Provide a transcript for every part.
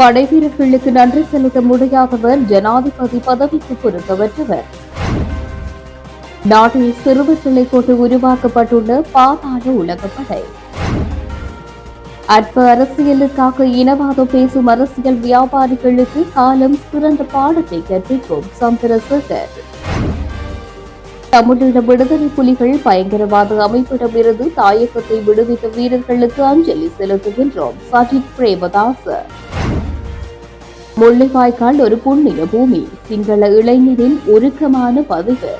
படைவீரர்களுக்கு நன்றி செலுத்த முடியாதவர் ஜனாதிபதி பதவிக்கு பொறுப்பவற்றவர் நாட்டில் சிறுவர்களை கொண்டு உருவாக்கப்பட்டுள்ள பாதாள உலகப்படை. அற்ப அரசியலுக்காக இனவாதம் பேசும் அரசியல் வியாபாரிகளுக்கு காலம் சிறந்த பாடத்தை கற்பிக்கும் சந்திரசேகர். தமிழீழ விடுதலை புலிகள் பயங்கரவாத அமைப்பிடமிருந்து தாயகத்தை விடுவித்த வீரர்களுக்கு அஞ்சலி செலுத்துகின்றோம் சஜித் பிரேமதாஸ் முள்ளிவாய்க்கால் ஒரு புண்ணிய பூமி. சிங்கள இளைஞரின் உருக்கமான பதிவு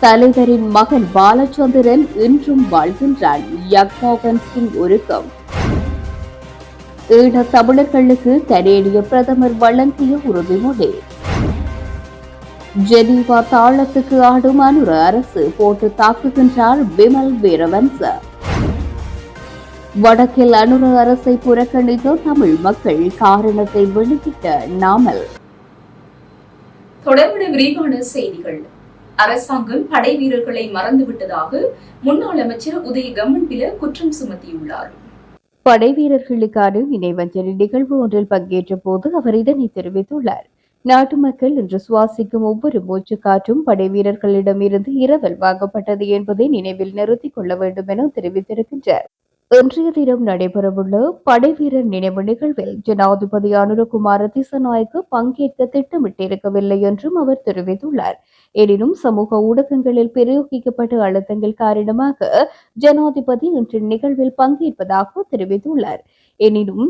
தலைவரின் மகன் பாலச்சந்திரன் இன்றும் வாழ்கின்றான். யக்மோகன் சிங் உருக்கம். ஈழ தமிழர்களுக்கு கனேடிய பிரதமர் வழங்கிய உறுதிமொழி ஜெனீவா தாளத்துக்கு ஆடும் அனுர அரசு போட்டு தாக்குகின்றார் விமல் வீரவன்சர் வடக்கில் அனுர அரசை புறக்கணித்த தமிழ் மக்கள் காரணத்தை வெளியிட்ட நாமல். தொடர்புடைய விரிவான செய்திகள். அரசாங்கம் படை வீரர்களை மறந்துவிட்டதாக முன்னாள் அமைச்சர் உதய கம்மன்பில குற்றம் சுமத்தியுள்ளார். படை வீரர்களுக்கான நினைவஞ்சலி நிகழ்வு ஒன்றில் பங்கேற்ற போது அவர் இதனை தெரிவித்துள்ளார். நாட்டு மக்கள் இன்று சுவாசிக்கும் ஒவ்வொரு மூச்சு காற்றும் படை வீரர்களிடமிருந்து இரவல் வாங்கப்பட்டது என்பதை நினைவில் நிறுத்திக் கொள்ள வேண்டும் என தெரிவித்திருக்கின்றார். இன்றைய தினம் நடைபெறவுள்ள படை வீரர் நினைவு நிகழ்வில் ஜனாதிபதி அனுரகுமார திசநாயக்கு பங்கேற்க திட்டமிட்டிருக்கவில்லை என்றும் அவர் தெரிவித்துள்ளார். எனினும் சமூக ஊடகங்களில் பிரயோகிக்கப்பட்ட அழுத்தங்கள் காரணமாக ஜனாதிபதி இன்று நிகழ்வில் பங்கேற்பதாக தெரிவித்துள்ளார். எனினும்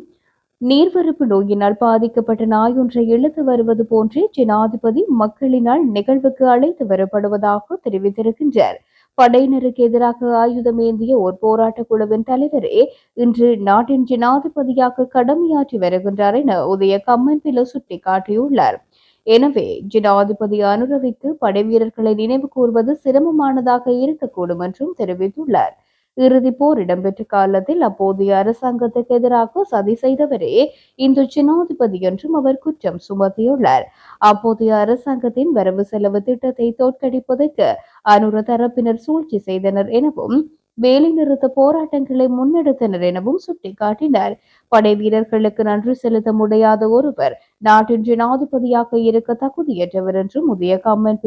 நீர்வரப்பு நோயினால் பாதிக்கப்பட்ட நாயொன்றை இழுத்து வருவது போன்றே ஜனாதிபதி மக்களினால் நிகழ்வுக்கு அழைத்து வரப்படுவதாக தெரிவித்திருக்கின்றார். படையினருக்கு எதிராக ஆயுதம் ஏந்திய ஒரு போராட்ட குழுவின் தலைவரே இன்று நாட்டின் ஜனாதிபதியாக கடமையாற்றி வருகின்றார் என உதய கம்மன்பில சுட்டிக்காட்டியுள்ளார். எனவே ஜனாதிபதி அனுரவிக்கு படை வீரர்களை நினைவு கூர்வது சிரமமானதாக இருக்கக்கூடும் என்றும் தெரிவித்துள்ளார். இறுதி போர் இடம்பெற்ற காலத்தில் அப்போதைய அரசாங்கத்துக்கு எதிராக சதி செய்தவரே இன்று ஜனாதிபதி என்றும் அவர் குற்றம் சுமத்தியுள்ளார். அப்போதைய அரசாங்கத்தின் வரவு செலவு திட்டத்தை தோற்கடிப்பதற்கு அனுர தரப்பினர் சூழ்ச்சி செய்தனர் எனவும் வேலைநிறுத்த போராட்டங்களை முன்னெடுத்தனர் எனவும் சுட்டிக்காட்டினார். படை வீரர்களுக்கு நன்றி செலுத்த முடியாத ஒருவர் நாட்டின் ஜனாதிபதியாக இருக்க தகுதியற்றவர் என்றும் முதிய கம்மன்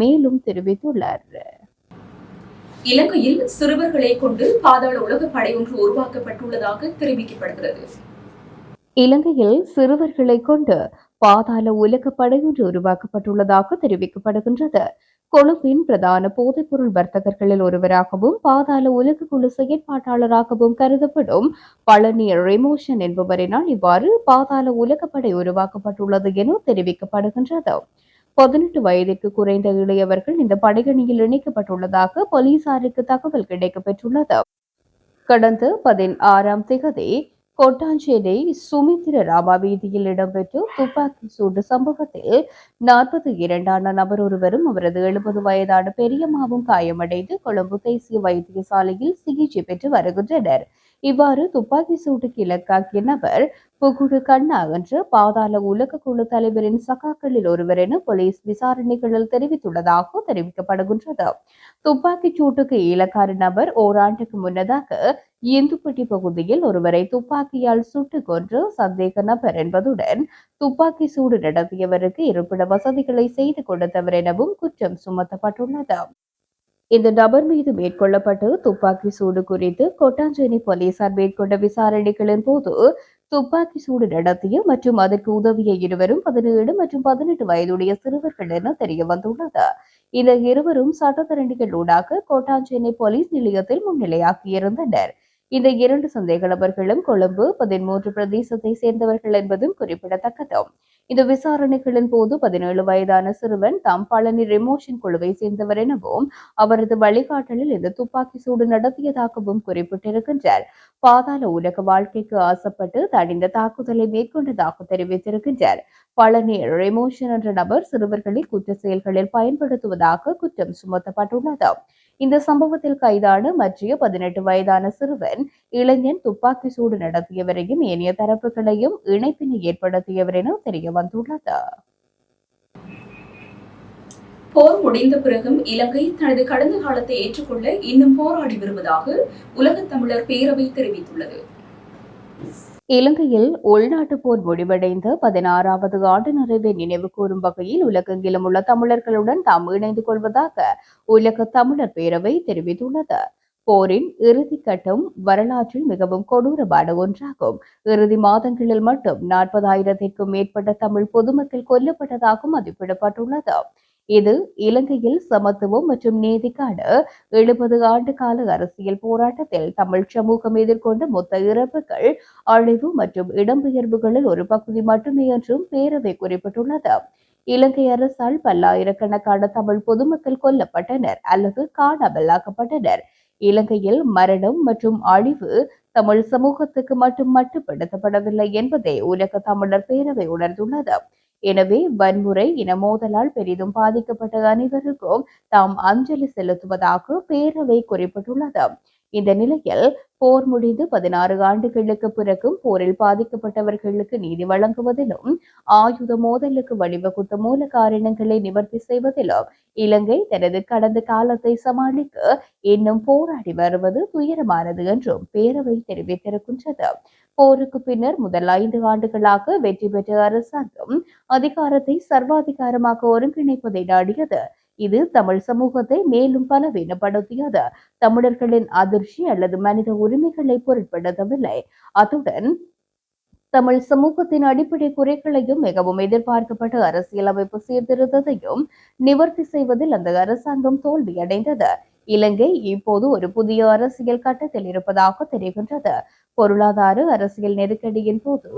மேலும் தெரிவித்துள்ளார். இலங்கையில் சிறுவர்களை கொண்டு பாதாள உலக படை ஒன்று உருவாக்கப்பட்டுள்ளதாக தெரிவிக்கப்படுகிறது. இலங்கையில் சிறுவர்களை கொண்டு பாதாள உலக படையொன்று உருவாக்கப்பட்டுள்ளதாக தெரிவிக்கப்படுகின்றது. கொழும்பின் பிரதான போதைப்பொருள் வர்த்தகர்களில் ஒருவராகவும் பாதாள உலக குழு செயற்பாட்டாளராகவும் கருதப்படும் பழனி ரெமோஷன் என்பவரினால் இவ்வாறு பாதாள உலகப்படை உருவாக்கப்பட்டுள்ளது என தெரிவிக்கப்படுகின்றது. பதினெட்டு வயதிற்கு குறைந்த இளையவர்கள் இந்த படையணியில் இணைக்கப்பட்டுள்ளதாக போலீசாருக்கு தகவல் கிடைக்கப்பெற்றுள்ளது. கடந்த பதினாறாம் திகதி கொட்டாஞ்சேரி சுமித்திர ராமா வீதியில் இடம்பெற்ற துப்பாக்கி சூடு சம்பவத்தில் நாற்பத்தி இரண்டான நபர் ஒருவரும் அவரது எழுபது வயதான பெரியம்மாவும் காயமடைந்து கொழும்பு தேசிய வைத்தியசாலையில் சிகிச்சை பெற்று வருகின்றனர். இவ்வாறு துப்பாக்கி சூட்டுக்கு இலக்காக்கிய நபர் புகுடு கண்ணா என்ற பாதாள உலக குழு தலைவரின் சகாக்களில் ஒருவர் என போலீஸ் விசாரணைகளில் தெரிவித்துள்ளதாக தெரிவிக்கப்படுகின்றது. துப்பாக்கிச் சூட்டுக்கு இலக்கான நபர் ஓராண்டுக்கு முன்னதாக இந்துப்பட்டி பகுதியில் ஒருவரை துப்பாக்கியால் சுட்டு கொன்று சந்தேக நபர் என்பதுடன் துப்பாக்கி சூடு நடத்தியவருக்கு இருப்பிட வசதிகளை செய்து கொடுத்தவர் எனவும் குற்றம் சுமத்தப்பட்டுள்ளது. இந்த நபர் மீது மேற்கொள்ளப்பட்டு துப்பாக்கி சூடு குறித்து கொட்டாஞ்சேரி போலீசார் மேற்கொண்ட விசாரணைகளின் போது துப்பாக்கி சூடு நடத்திய மற்றும் அதற்கு உதவிய இருவரும் பதினேழு மற்றும் பதினெட்டு வயதுடைய சிறுவர்கள் என தெரிய வந்துள்ளது. இந்த இருவரும் சட்டத்தரணிகள் ஊடாக கோட்டாஞ்சேனை போலீஸ் நிலையத்தில் முன்னிலையாகியிருந்தனர் இந்த இரண்டு சந்தேக நபர்களும் கொழும்பு பதிமூன்று பிரதேசத்தை சேர்ந்தவர்கள் என்பதும் குறிப்பிடத்தக்கது. இந்த விசாரணைகளின் போது பதினேழு வயதான சிறுவன் தாம் பழனி ரெமோஷன் குழுவை சேர்ந்தவர் எனவும் அவரது வழிகாட்டலில் இந்த துப்பாக்கி சூடு நடத்தியதாகவும் குறிப்பிட்டிருக்கின்றார். பாதாள உலக வாழ்க்கைக்கு ஆசைப்பட்டு தான் தாக்குதலை மேற்கொண்டதாக தெரிவித்திருக்கின்றார். பழனி ரெமோஷன் என்ற நபர் சிறுவர்களை குற்ற செயல்களில் பயன்படுத்துவதாக குற்றம் சுமத்தப்பட்டுள்ளது. இந்த சம்பவத்தில் கைதான மற்றிய பதினெட்டு வயதான சிறுவன் இளைஞன் துப்பாக்கி சூடு நடத்தியவரையும் ஏனைய தரப்புகளையும் இணைப்பினை ஏற்படுத்தியவர் என தெரிய வந்துள்ளது. போர் முடிந்த பிறகும் இலங்கை தனது கடந்த காலத்தை ஏற்றுக்கொள்ள இன்னும் போராடி வருவதாக உலகத் தமிழர் பேரவை தெரிவித்துள்ளது. இலங்கையில் உள்நாட்டு போர் முடிவடைந்த பதினாறாவது ஆண்டு நிறைவை நினைவு கூறும் வகையில் உலகெங்கிலும் உள்ள தமிழர்களுடன் தாம் இணைந்து கொள்வதாக உலக தமிழர் பேரவை தெரிவித்துள்ளது. போரின் இறுதி கட்டம் வரலாற்றில் மிகவும் கொடூரமான ஒன்றாகும். இறுதி மாதங்களில் மட்டும் நாற்பதாயிரத்திற்கும் மேற்பட்ட தமிழ் பொதுமக்கள் கொல்லப்பட்டதாகவும் மதிப்பிடப்பட்டுள்ளது. இது இலங்கையில் சமத்துவம் மற்றும் நீதிக்கான எழுபது ஆண்டு கால அரசியல் போராட்டத்தில் தமிழ் சமூகம் எதிர்கொண்ட மொத்த இறப்புகள் அழிவு மற்றும் இடம்பெயர்வுகளில் ஒரு பகுதி மட்டுமே என்றும் பேரவை குறிப்பிட்டுள்ளது. இலங்கை அரசால் பல்லாயிரக்கணக்கான தமிழ் பொதுமக்கள் கொல்லப்பட்டனர் அல்லது காணாமலாக்கப்பட்டனர். இலங்கையில் மரணம் மற்றும் அழிவு தமிழ் சமூகத்துக்கு மட்டும் மட்டுப்படுத்தப்படவில்லை என்பதை உலக தமிழர் பேரவை உணர்ந்துள்ளது. எனவே வன்முறை இன மோதலால் பெரிதும் பாதிக்கப்பட்ட அனைவருக்கும் தாம் அஞ்சலி செலுத்துவதாக பேரவை குறிப்பிட்டுள்ளது. இந்த நிலையில் போர் முடிந்து பதினாறு ஆண்டுகளுக்கு பிறகும் போரில் பாதிக்கப்பட்டவர்களுக்கு நீதி வழங்குவதிலும் ஆயுத மோதலுக்கு வழிவகுத்த மூல காரணங்களை நிவர்த்தி செய்வதிலும் இலங்கை தனது கடந்த காலத்தை சமாளிக்க இன்னும் போராடி வருவது துயரமானது என்றும் பேரவை தெரிவித்திருக்கின்றது. போருக்கு பின்னர் முதல் ஐந்து ஆண்டுகளாக வெற்றி பெற்ற அரசாங்கம் அதிகாரத்தை சர்வாதிகாரமாக ஒருங்கிணைப்பதை நாடியது. இது தமிழ் சமூகத்தை மேலும் பலவீனப்படுத்தியது தமிழர்களின் அதிர்ச்சி அல்லது மனித உரிமைகளை பொருட்படுத்தவில்லை. அத்துடன் தமிழ் சமூகத்தின் அடிப்படை குறைகளையும் மிகவும் எதிர்பார்க்கப்பட்ட அரசியலமைப்பு சீர்திருத்தத்தையும் நிவர்த்தி செய்வதில் அந்த அரசாங்கம் தோல்வியடைந்தது. இலங்கை இப்போது ஒரு புதிய அரசியல் கட்டத்தில் இருப்பதாக தெரிகின்றது. பொருளாதார அரசியல் நெருக்கடியின் போது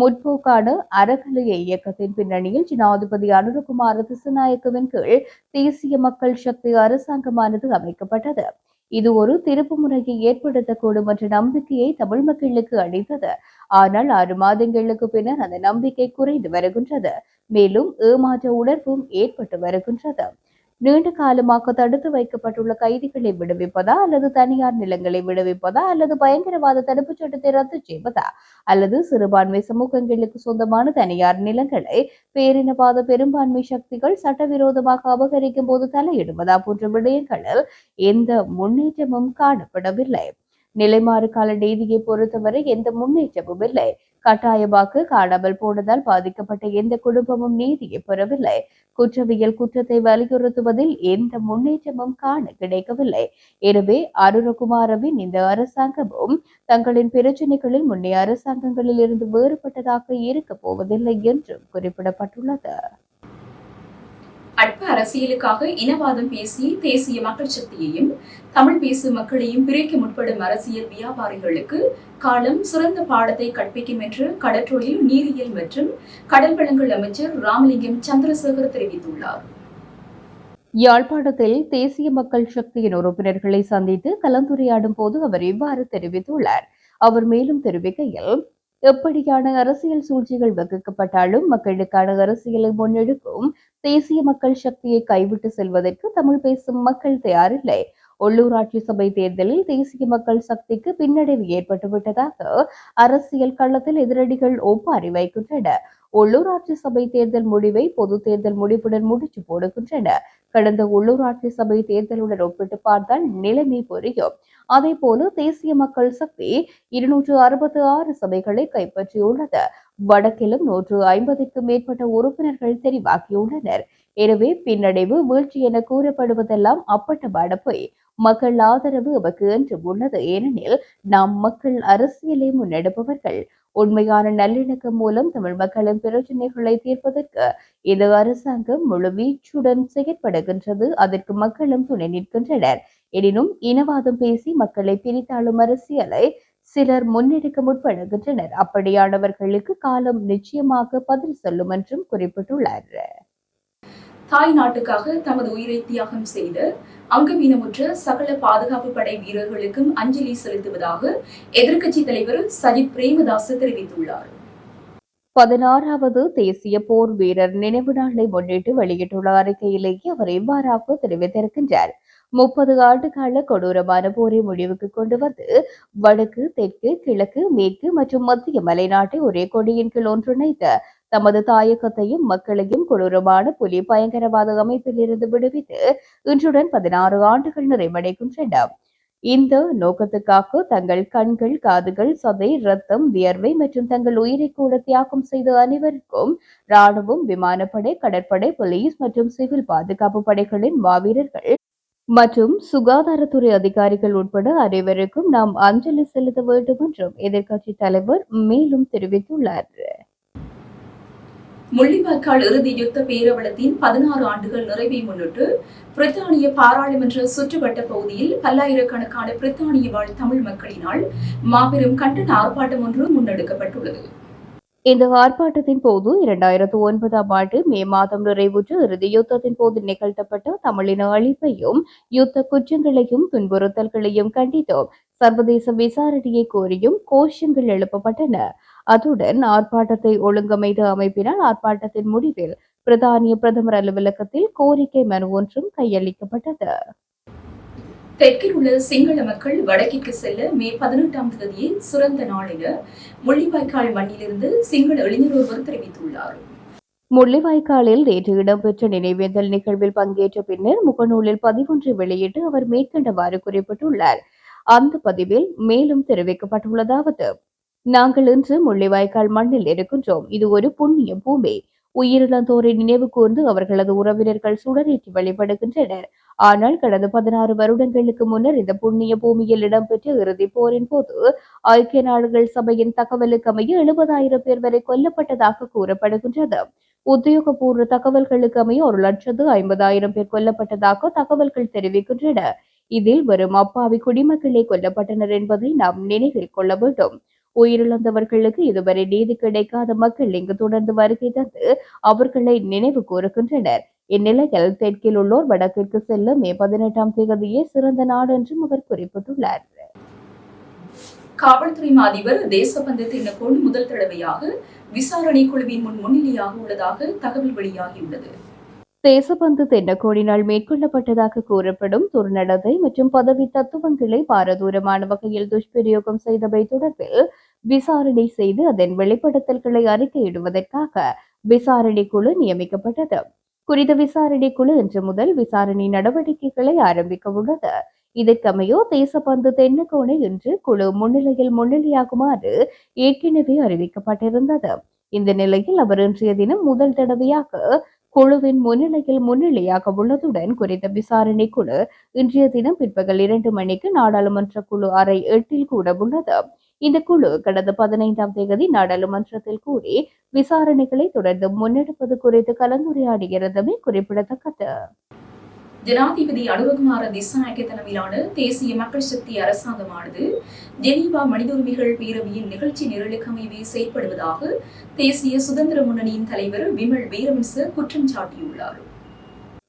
முற்போக்கான அறக்கலைய இயக்கத்தின் பின்னணியில் ஜனாதிபதி அனுரகுமார் திசுநாயக்கவின் கீழ் தேசிய மக்கள் சக்தி அரசாங்கமானது அமைக்கப்பட்டது. இது ஒரு திருப்பு முறையை ஏற்படுத்தக்கூடும் என்ற நம்பிக்கையை தமிழ் மக்களுக்கு அளித்தது. ஆனால் ஆறு மாதங்களுக்கு பின்னர் அந்த நம்பிக்கை குறைந்து வருகின்றது. மேலும் ஏமாற்ற உணர்வும் ஏற்பட்டு வருகின்றது. நீண்ட காலமாக தடுத்து வைக்கப்பட்டுள்ள கைதிகளை விடுவிப்பதா அல்லது தனியார் நிலங்களை விடுவிப்பதா அல்லது பயங்கரவாத தடுப்புச் சட்டத்தை ரத்து செய்வதா? அல்லது சிறுபான்மை சமூகங்களுக்கு சொந்தமான தனியார் நிலங்களை பேரினவாத பெரும்பான்மை சக்திகள் சட்டவிரோதமாக அபகரிக்கும் போது தலையிடுவதா போன்ற விடயங்களில் எந்த முன்னேற்றமும் காணப்படவில்லை. நிலைமாறு கால நீதியை பொறுத்தவரை எந்த முன்னேற்றமும் இல்லை. கட்டாயமாக்கு காணாமல் போனதால் பாதிக்கப்பட்ட எந்த குடும்பமும் நீதியை பெறவில்லை. குற்றவியல் குற்றத்தை வலியுறுத்துவதில் எந்த முன்னேற்றமும் காண கிடைக்கவில்லை. எனவே அருணகுமாரவின் இந்த அரசாங்கமும் தங்களின் பிரச்சனைகளில் முன்னைய அரசாங்கங்களில் இருந்து வேறுபட்டதாக இருக்க போவதில்லை என்றும் குறிப்பிடப்பட்டுள்ளது. அற்ப அரசியலுக்காக இனவாதம் பேசி தேசிய மக்கள் சக்தியையும் தமிழ் பேசும் மக்களையும் பிரிக்க முற்படும் அரசியல் வியாபாரிகளுக்கு காலம் சிறந்த பாடத்தை கற்பிக்கும் என்று கடற்றொழில் நீரியல் மற்றும் கடல் வளங்கள் அமைச்சர் ராமலிங்கம் சந்திரசேகர் தெரிவித்துள்ளார். யாழ்ப்பாணத்தில் தேசிய மக்கள் சக்தியின் உறுப்பினர்களை சந்தித்து கலந்துரையாடும் போது அவர் இவ்வாறு தெரிவித்துள்ளார். அவர் மேலும் தெரிவிக்கையில் எப்படியான அரசியல் சூழ்ச்சிகள் வகுக்கப்பட்டாலும் மக்களுக்கான அரசியலை முன்னெடுக்கும் தேசிய மக்கள் சக்தியை கைவிட்டு செல்வதற்கு தமிழ் பேசும் மக்கள் தயாரில்லை. உள்ளூராட்சி சபை தேர்தலில் தேசிய மக்கள் சக்திக்கு பின்னடைவு ஏற்பட்டுவிட்டதாக அரசியல் களத்தில் எதிரடிகள் ஒப்பாரி வைக்கின்றன. உள்ளூராட்சி சபை தேர்தல் முடிவை பொது தேர்தல் முடிவுடன் முடிச்சு போடுகின்றன. கடந்த உள்ளூராட்சி சபை தேர்தலுடன் ஒப்பிட்டு பார்த்தால் நிலைமை புரியும். அதே போல தேசிய மக்கள் சக்தி இருநூற்று அறுபத்தி ஆறு சபைகளை கைப்பற்றியுள்ளது. வடக்கிலும் நூற்று ஐம்பதுக்கும் மேற்பட்ட உறுப்பினர்கள் தெரிவாக்கியுள்ளனர் எனவே பின்னடைவு வீழ்ச்சி என கூறப்படுவதெல்லாம் அப்பட்டமான போய். மக்கள் ஆதரவு எமக்கு என்று உள்ளது. ஏனெனில் நாம் மக்கள் அரசியலை முன்னெடுப்பவர்கள். உண்மையான நல்லிணக்கம் மூலம் தமிழ் மக்களின் பிரச்சனைகளை தீர்ப்பதற்கு இந்த அரசாங்கம் முழு வீச்சுடன் செயற்படுகின்றது. அதற்கு மக்களும் துணை நிற்கின்றனர். எனினும் இனவாதம் பேசி மக்களை பிரித்தாளும் அரசியலை சிலர் முன்னெடுக்க முற்படுகின்றனர். அப்படியானவர்களுக்கு காலம் நிச்சயமாக பதில் சொல்லும் என்றும் குறிப்பிட்டுள்ளார். தாய் நாட்டுக்காக தமது உயிரை தியாகம் செய்த அங்கவீனமுற்ற சகல பாதுகாப்பு படை வீரர்களுக்கும் அஞ்சலி செலுத்துவதாக எதிர்க்கட்சி தலைவர் சஜித் பிரேமதாஸ் தெரிவித்துள்ளார். பதினாறாவது தேசிய போர் வீரர் நினைவு நாளை முன்னிட்டு வெளியிட்டுள்ள அறிக்கையிலேயே அவர் இவ்வாறாக தெரிவித்திருக்கின்றார். முப்பது ஆண்டு கால கொடூரமான போரை முடிவுக்கு கொண்டு வந்து வடக்கு தெற்கு கிழக்கு மேற்கு மற்றும் மத்திய மலைநாட்டை ஒரே கொடியின் கீழ் ஒன்றிணைத்த தமது தாயகத்தையும் மக்களையும் கொடூரமான புலி பயங்கரவாத அமைப்பில் இருந்து விடுவித்து இன்றுடன் பதினாறு ஆண்டுகள் நிறைவடைகின்றன. இந்த நோக்கத்துக்காக தங்கள் கண்கள் காதுகள் சதை ரத்தம் வியர்வை மற்றும் தங்கள் உயிரை கூட தியாகம் செய்த அனைவருக்கும் ராணுவம் விமானப்படை கடற்படை போலீஸ் மற்றும் சிவில் பாதுகாப்பு படைகளின் மாவீரர்கள் மற்றும் சுகாதாரத்துறை அதிகாரிகள் உட்பட அனைவருக்கும் நாம் அஞ்சலி செலுத்த வேண்டும் என்றும் எதிர்க்கட்சி தலைவர் மேலும் தெரிவித்துள்ளார். முள்ளிவாய்க்கால் இறுதி யுத்த பேரவலத்தின் பதினாறு ஆண்டுகள் நிறைவை முன்னிட்டு பிரித்தானிய பாராளுமன்ற சுற்றுவட்ட பகுதியில் பல்லாயிரக்கணக்கான பிரித்தானிய வாழ் தமிழ் மக்களினால் மாபெரும் கண்டன ஆர்ப்பாட்டம் ஒன்று முன்னெடுக்கப்பட்டுள்ளது. இந்த ஆர்ப்பாட்டத்தின் போது இரண்டாயிரத்து ஒன்பதாம் ஆண்டு மே மாதம் நிறைவுற்ற இறுதி யுத்தத்தின் போது நிகழ்த்தப்பட்ட தமிழின அழிப்பையும் யுத்த குற்றங்களையும் துன்புறுத்தல்களையும் கண்டித்தும். சர்வதேச விசாரணையை கோரியும் கோஷங்கள் எழுப்பப்பட்டன. அத்துடன் ஆர்ப்பாட்டத்தை ஒழுங்கமைத்த அமைப்பினால் ஆர்ப்பாட்டத்தின் முடிவில் பிரதானிய பிரதமர் அலுவலகத்தில் கோரிக்கை மனு ஒன்றும் கையளிக்கப்பட்டது. தெற்கில் உள்ள சிங்கள மக்கள் வடக்கிற்கு செல்ல மே பதினெட்டாம் தேதியை சிறந்த நாள் என முள்ளிவாய்க்கால் மண்ணிலிருந்து சிங்கள இளைஞர் ஒருவர் தெரிவித்துள்ளார். முள்ளிவாய்க்காலில் நேற்று இடம்பெற்ற நினைவேந்தல் நிகழ்வில் பங்கேற்ற பின்னர் முகநூலில் பதிவொன்றை வெளியிட்டு அவர் மேற்கண்டவாறு குறிப்பிட்டுள்ளார். அந்த பதிவில் மேலும் தெரிவிக்கப்பட்டுள்ளதாவது நாங்கள் இன்று முள்ளிவாய்க்கால் மண்ணில் இருக்கின்றோம். இது ஒரு புண்ணிய பூமி. உயிரிழந்தோரை நினைவு கூர்ந்து அவர்களது உறவினர்கள் சுடரேற்றி வழிபடுகின்றனர். ஆனால் கடந்த பதினாறு வருடங்களுக்கு முன்னர் இந்த புண்ணிய பூமியில் இடம்பெற்ற இறுதிப் போரின் போது ஐக்கிய நாடுகள் சபையின் தகவலுக்கு அமைய எழுபதாயிரம் பேர் வரை கொல்லப்பட்டதாக கூறப்படுகின்றது. உத்தியோகபூர்வ தகவல்களுக்கு அமைய ஒரு லட்சத்து ஐம்பதாயிரம் பேர் கொல்லப்பட்டதாக தகவல்கள் தெரிவிக்கின்றன. இதில் வரும் அப்பாவி குடிமக்களே கொல்லப்பட்டனர் என்பதை நாம் நினைவில் கொள்ள வேண்டும். உயிரிழந்தவர்களுக்கு இதுவரை நீதி கிடைக்காத மக்கள் இங்கு தொடர்ந்து வருகை தந்து அவர்களை நினைவு கூறுகின்றனர். இந்நிலையில் தெற்கில் உள்ளோர் வடக்கிற்கு செல்ல மே பதினெட்டாம் தேதியே சிறந்த நாடு என்றும் அவர் குறிப்பிட்டுள்ளார். காவல்துறை அதிபர் தேசபந்து தென்னக்கோள் முதல் தடவையாக விசாரணை குழுவின் முன் முன்னிலையாக உள்ளதாக தகவல் வெளியாகியுள்ளது. தேசபந்து தென்னக்கோடினால் மேற்கொள்ளப்பட்டதாக கூறப்படும் துர்நடத்தை மற்றும் பதவி தத்துவங்களை பாரதூரமான வகையில் துஷ்பிரயோகம் செய்தவை தொடர்பில் விசாரணை செய்து அதன் வெளிப்படுத்தல்களை அறிக்கையிடுவதற்காக விசாரணை குழு நியமிக்கப்பட்டது. குறித்த விசாரணை குழு இன்று முதல் விசாரணை நடவடிக்கைகளை ஆரம்பிக்க உள்ளது. இதற்கமையோ தேசபந்து தென்னக்கோணை இன்று குழு முன்னிலையில் முன்னிலையாகுமாறு ஏற்கனவே அறிவிக்கப்பட்டிருந்தது. இந்த நிலையில் அவர் இன்றைய தினம் முதல் தடவையாக குழுவின் முன்னிலையில் முன்னிலையாக உள்ளதுடன் குறித்த விசாரணை குழு இன்றைய தினம் பிற்பகல் இரண்டு மணிக்கு நாடாளுமன்ற குழு அறை எட்டில் கூட உள்ளது. இந்த குழு கடந்த பதினைந்தாம் தேதி நாடாளுமன்றத்தில் கூடி விசாரணைகளை தொடர்ந்து முன்னெடுப்பது குறித்து கலந்துரையாடியிருந்தமை குறிப்பிடத்தக்கது. ஜனாதிபதி அனுரகுமார திசாநாயக்க தலைமையிலான தேசிய மக்கள் சக்தி அரசாங்கமானது ஜெனீவா மனித உரிமைகள் பேரவையின் நிகழ்ச்சி நிரலுக்கமைவே செயற்படுவதாக தேசிய சுதந்திர முன்னணியின் தலைவர் விமல் வீரவன்ச குற்றம் சாட்டியுள்ளார்.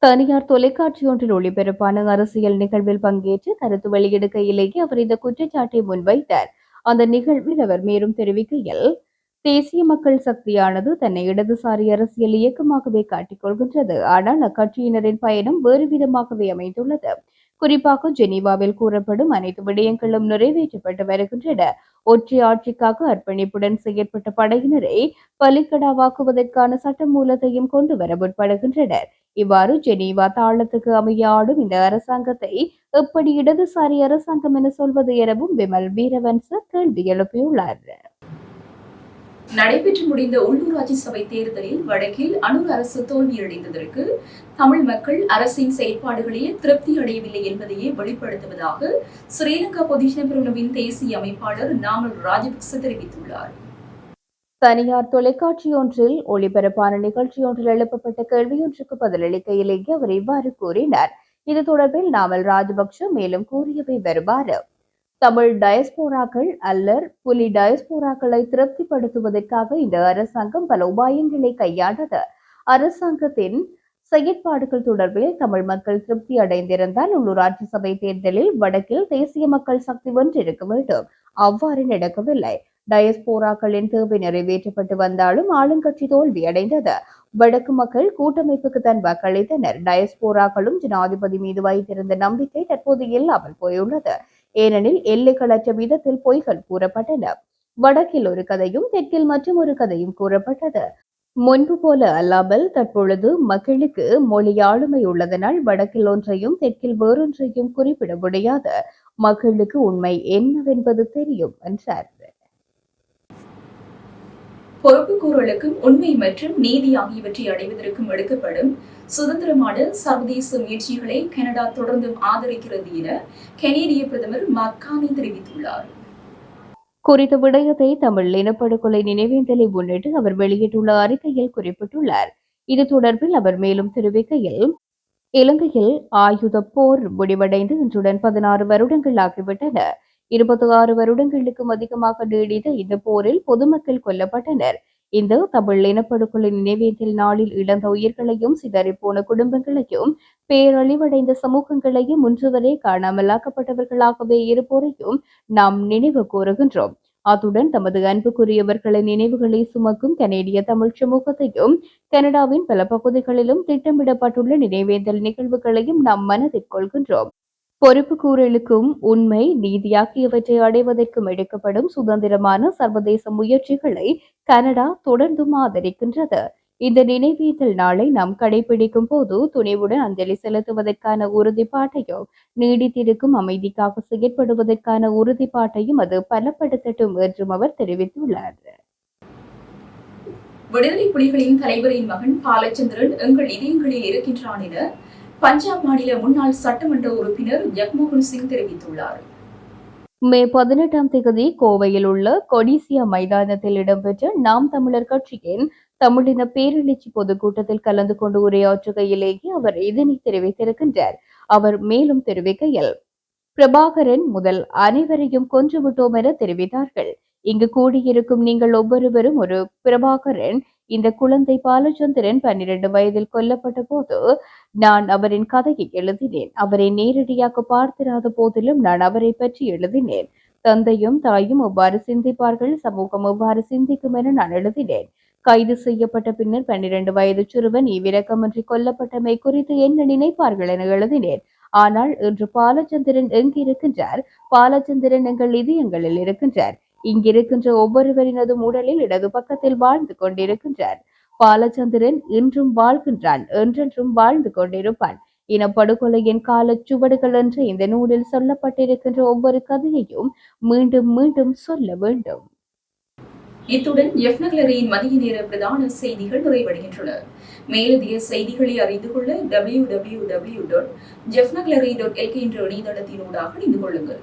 தனியார் தொலைக்காட்சி ஒன்றில் ஒளிபரப்பான அரசியல் நிகழ்வில் பங்கேற்று கருத்து வெளியிடுகையிலேயே அவர் இந்த குற்றச்சாட்டை முன்வைத்தார். அந்த நிகழ்வில் அவர் மேலும் தெரிவிக்கையில் தேசிய மக்கள் சக்தியானது தன்னை இடதுசாரி அரசியல் இயக்கமாகவே காட்டிக் கொள்கின்றது. ஆனால் அக்கட்சியினரின் பயணம் வேறு விதமாகவே அமைந்துள்ளது. குறிப்பாக ஜெனீவாவில் கூறப்படும் அனைத்து விடயங்களும் நிறைவேற்றப்பட்டு வருகின்றன. ஒற்றை ஆட்சிக்காக அர்ப்பணிப்புடன் செயற்பட்ட படையினரை பலிக்கடாவாக்குவதற்கான சட்டமூலத்தையும் கொண்டு வர முற்படுகின்றனர். இவ்வாறு ஜெனீவா தாளத்துக்கு அமைய ஆடும் இந்த அரசாங்கத்தை எப்படி இடதுசாரி அரசாங்கம் என சொல்வது எனவும் விமல் வீரவன்ச கேள்வி எழுப்பியுள்ளார். நடைபெற்று முடிந்த உள்ளூராட்சி சபை தேர்தலில் வடக்கில் அனூர் அரசு தோல்வியடைந்ததற்கு தமிழ் மக்கள் அரசின் செயற்பாடுகளில் திருப்தி அடையவில்லை என்பதையே வெளிப்படுத்துவதாக ஸ்ரீலங்கா பொதுஜன பிரிவினவின் தேசிய அமைப்பாளர் நாமல் ராஜபக்ச தெரிவித்துள்ளார். தனியார் தொலைக்காட்சியொன்றில் ஒளிபரப்பான நிகழ்ச்சியொன்றில் எழுப்பப்பட்ட கேள்வியொன்றுக்கு பதிலளிக்கையிலேயே அவர் இவ்வாறு கூறினார். இது தொடர்பில் நாமல் ராஜபக்ஷ மேலும் கூறியவை வருமாறு தமிழ் டயஸ்போராக்கள் அல்லர் புலி டயஸ்போராக்களை திருப்திப்படுத்துவதற்காக இந்த அரசாங்கம் பல உபாயங்களை கையாண்டது. அரசாங்கத்தின் செயற்பாடுகள் தொடர்பில் தமிழ் மக்கள் திருப்தி அடைந்திருந்தால் உள்ளூராட்சி சபை தேர்தலில் வடக்கில் தேசிய மக்கள் சக்தி வென்றிருக்க வேண்டும். அவ்வாறு நடக்கவில்லை. டயஸ்போராக்களின் தேவை நிறைவேற்றப்பட்டு வந்தாலும் ஆளுங்கட்சி தோல்வி அடைந்தது. வடக்கு மக்கள் கூட்டமைப்புக்கு தன் வாக்களித்தனர். டயஸ்போராக்களும் ஜனாதிபதி மீது வைத்திருந்த நம்பிக்கை தற்போது இல்லாமல் போயுள்ளது. ஏனெனில் எல்லைகளற்ற விதத்தில் பொய்கள் கூறப்பட்டன. வடக்கில் ஒரு கதையும் தெற்கில் மற்றும் ஒரு கதையும் கூறப்பட்டது. முன்பு போல அல்லாமல் தற்பொழுது மக்களுக்கு மொழி ஆளுமை உள்ளதனால் வடக்கில் ஒன்றையும் தெற்கில் வேறொன்றையும் குறிப்பிட முடியாது. மக்களுக்கு உண்மை என்னவென்பது தெரியும் என்றார். பொறுப்புக்கூறலுக்கும் உண்மை மற்றும் நீதி ஆகியவற்றை அடைவதற்கும் எடுக்கப்படும் சுதந்திரமான சர்வதேச முயற்சிகளை கனடா தொடர்ந்தும் ஆதரிக்கிறது என கனேடிய பிரதமர் மக்கானி தெரிவித்துள்ளார். குறித்த விடயத்தை தமிழ் இனப்படுகொலை நினைவேந்தலை முன்னிட்டு அவர் வெளியிட்டுள்ள அறிக்கையில் குறிப்பிட்டுள்ளார். இது தொடர்பில் அவர் மேலும் தெரிவிக்கையில் இலங்கையில் ஆயுத போர் முடிவடைந்து இன்றுடன் பதினாறு வருடங்கள் ஆகிவிட்டன. இருபத்தி ஆறு வருடங்களுக்கும் அதிகமாக நீடித்த இந்த போரில் பொதுமக்கள் கொல்லப்பட்டனர். இந்த தமிழ் இனப்படுகொலை நினைவேந்தல் நாளில் இழந்த உயிர்களையும் சிதறிப்போன குடும்பங்களையும் பேரழிவடைந்த சமூகங்களையும் இன்று காணாமலாக்கப்பட்டவர்களாகவே இருப்போரையும் நாம் நினைவு கூறுகின்றோம். அத்துடன் தமது அன்புக்குரியவர்களின் நினைவுகளை சுமக்கும் கனேடிய தமிழ் சமூகத்தையும் கனடாவின் பல பகுதிகளிலும் திட்டமிடப்பட்டுள்ள நினைவேந்தல் நிகழ்வுகளையும் நாம் மனதில் கொள்கின்றோம் பொறுப்பு கூறலுக்கும் உண்மை நீதியாகியவற்றை அடைவதற்கும் எடுக்கப்படும் சுதந்திரமான சர்வதேச முயற்சிகளை கனடா தொடர்ந்தும் ஆதரிக்கின்றது. இந்த நினைவேந்தல் நாளை நாம் கடைபிடிக்கும் போது துணிவுடன் அஞ்சலி செலுத்துவதற்கான உறுதிப்பாட்டையும் நீடித்திருக்கும் அமைதிக்காக செயற்படுவதற்கான உறுதிப்பாட்டையும் அது பலப்படுத்தட்டும் என்றும் அவர் தெரிவித்துள்ளார். விடுதலை புலிகளின் தலைவரின் மகன் பாலச்சந்திரன் எங்கள் இதயங்களில் இருக்கின்றான் என பஞ்சாப் மாநில முன்னாள் சட்டமன்ற உறுப்பினர் ஜக்மோகன் சிங் தெரிவித்துள்ளார். மே பதினெட்டாம் தேதி கோவையில் உள்ள கொடிசியா மைதானத்தில் இடம்பெற்ற நாம் தமிழர் கட்சியின் தமிழின பேரெழுச்சி பொதுக்கூட்டத்தில் கலந்து கொண்டு உரையாற்றுகையிலேயே அவர் இதனை தெரிவித்திருக்கின்றார். அவர் மேலும் தெரிவிக்கையில் பிரபாகரன் முதல் அனைவரையும் கொன்றுவிட்டோம் என தெரிவித்தார்கள். இங்கு கூடியிருக்கும் நீங்கள் ஒவ்வொருவரும் ஒரு பிரபாகரன். இந்த குழந்தை பாலச்சந்திரன் பன்னிரண்டு வயதில் கொல்லப்பட்ட போது நான் அவரின் கதையை எழுதினேன். அவரை நேரடியாக பார்த்திராத போதிலும் நான் அவரை பற்றி எழுதினேன். தந்தையும் தாயும் எவ்வாறு சிந்திப்பார்கள்? சமூகம் எவ்வாறு சிந்திக்கும் என நான் எழுதினேன். கைது செய்யப்பட்ட பின்னர் பன்னிரண்டு வயது சிறுவன் இவ்விரக்கமின்றி கொல்லப்பட்டமை குறித்து என்ன நினைப்பார்கள் என எழுதினேன். ஆனால் இன்று பாலச்சந்திரன் எங்கிருக்கின்றார்? பாலச்சந்திரன் எங்கள் இதயங்களில் இருக்கின்றார். இங்கிருக்கின்ற ஒவ்வொருவரினதும் உடலில் இடது பக்கத்தில் வாழ்ந்து கொண்டிருக்கின்றார். பாலச்சந்திரன் இன்றும் வாழ்கின்றான் என்றென்றும் வாழ்ந்து கொண்டிருப்பான். இனப்படுகொலையின் கால சுவடுகள் என்ற இந்த நூலில் சொல்லப்பட்டிருக்கின்ற ஒவ்வொரு கதையையும் மீண்டும் மீண்டும் சொல்ல வேண்டும். இத்துடன் எஃப்னக்லரியின் மதிய நேர பிரதான செய்திகள் நிறைவடைகின்றன. மேலதிக செய்திகளை அறிந்து கொள்ள W W W dot Jaffnagallery dot LK என்ற இணையதளத்தினூடாக இணைந்து கொள்ளுங்கள்.